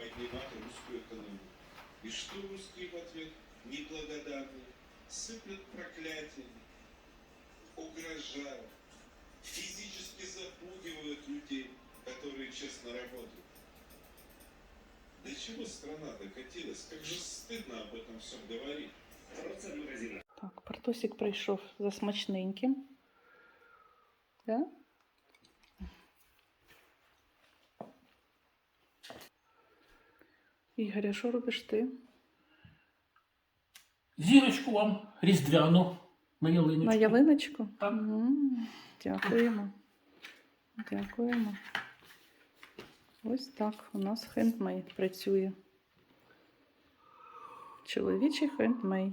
поднимать русскую экономику. И что русские в ответ неблагодарные, сыплют проклятиями, угрожают, физически запугивают людей, которые честно работают. До чего страна докатилась? Как же стыдно об этом всем говорить. Так, Партосик прийшов за смачненьким. Да? Ігор, а що робиш ти? Зірочку вам різдвяну на ялиночку. На ялиночку? Так. М, Дякуємо. Дякуємо. Ось так у нас хендмейд працює. Чоловічий хендмейд.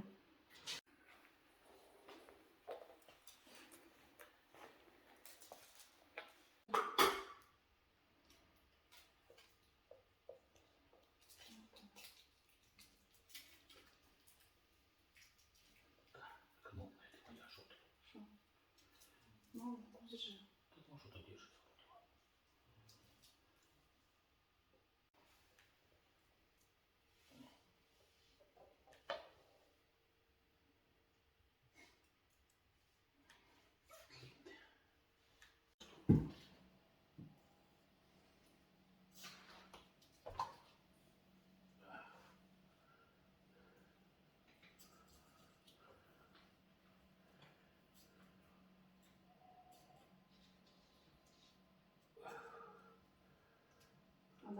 Ну, Тут, ну, тут ты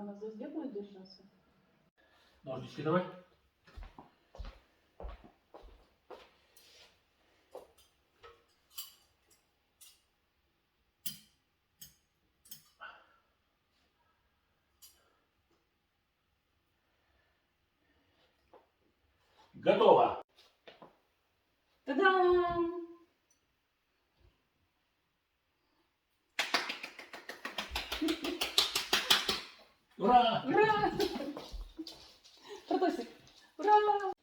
на звезде будет держаться? Ножнички давай. Готово. Ура! Ура! Протосик! Ура!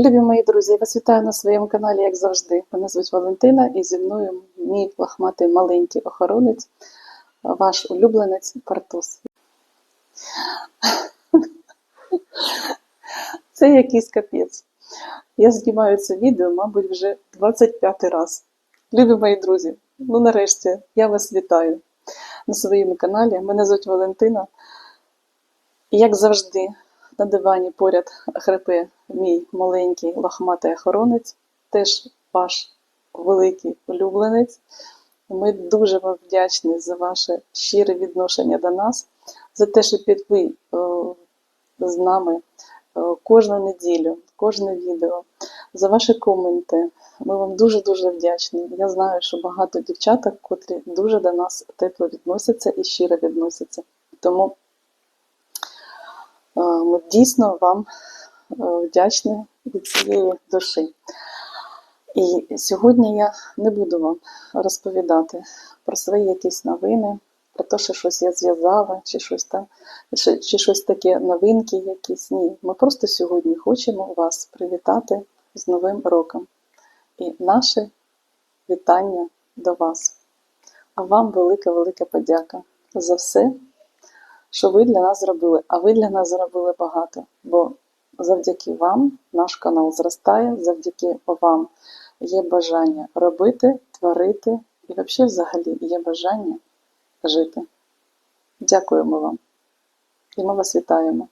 Любі мої друзі, я вас вітаю на своєму каналі, як завжди. Мене звуть Валентина і зі мною мій лохматий маленький охоронець, ваш улюбленець Партус. Це якийсь капець. Я знімаю це відео, мабуть, вже 25 раз. Любі мої друзі, ну нарешті я вас вітаю на своєму каналі. Мене звуть Валентина. І як завжди, на дивані поряд хрипе мій маленький лохматий охоронець, теж ваш великий улюбленець. Ми дуже вам вдячні за ваше щире відношення до нас, за те, що під ви е, з нами е, кожну неділю, кожне відео, за ваші коменти. Ми вам дуже-дуже вдячні. Я знаю, що багато дівчаток, котрі дуже до нас тепло відносяться і щиро відносяться. Тому Е, Ми дійсно вам е, вдячні від цієї душі. І сьогодні я не буду вам розповідати про свої якісь новини, про те, що щось я зв'язала, чи щось там, чи, чи щось таке новинки якісь. Ні. Ми просто сьогодні хочемо вас привітати з Новим роком. І наше вітання до вас. А вам велика-велика подяка за все, що ви для нас зробили. А ви для нас зробили багато, бо завдяки вам наш канал зростає, завдяки вам є бажання робити, творити і взагалі взагалі є бажання жити. Дякуємо вам. І ми вас вітаємо.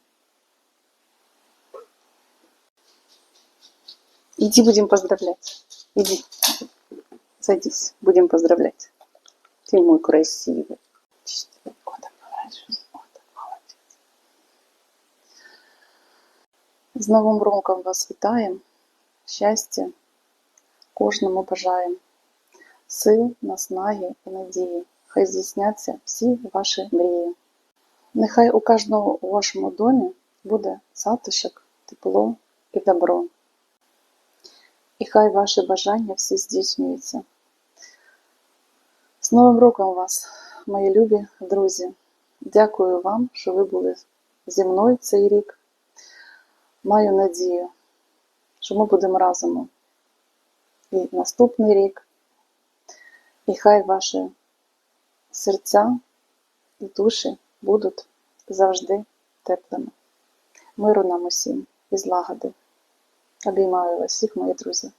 Иди будем поздравлять. Иди. Садись, будем поздравлять. Ты мой красивый. З Новим роком вас вітаємо. Щастя кожному бажаємо. Сил, наснаги і надії. Хай здійсняться всі ваші мрії. Нехай у кожному у вашому домі буде затишок, тепло і добро. І хай ваші бажання всі здійснюються. З Новим роком вас, мої любі друзі! Дякую вам, що ви були зі мною цей рік маю надію, що ми будемо разом і наступний рік, і хай ваші серця і душі будуть завжди теплими. Миру нам усім і злагоди. Обіймаю вас всіх, мої друзі.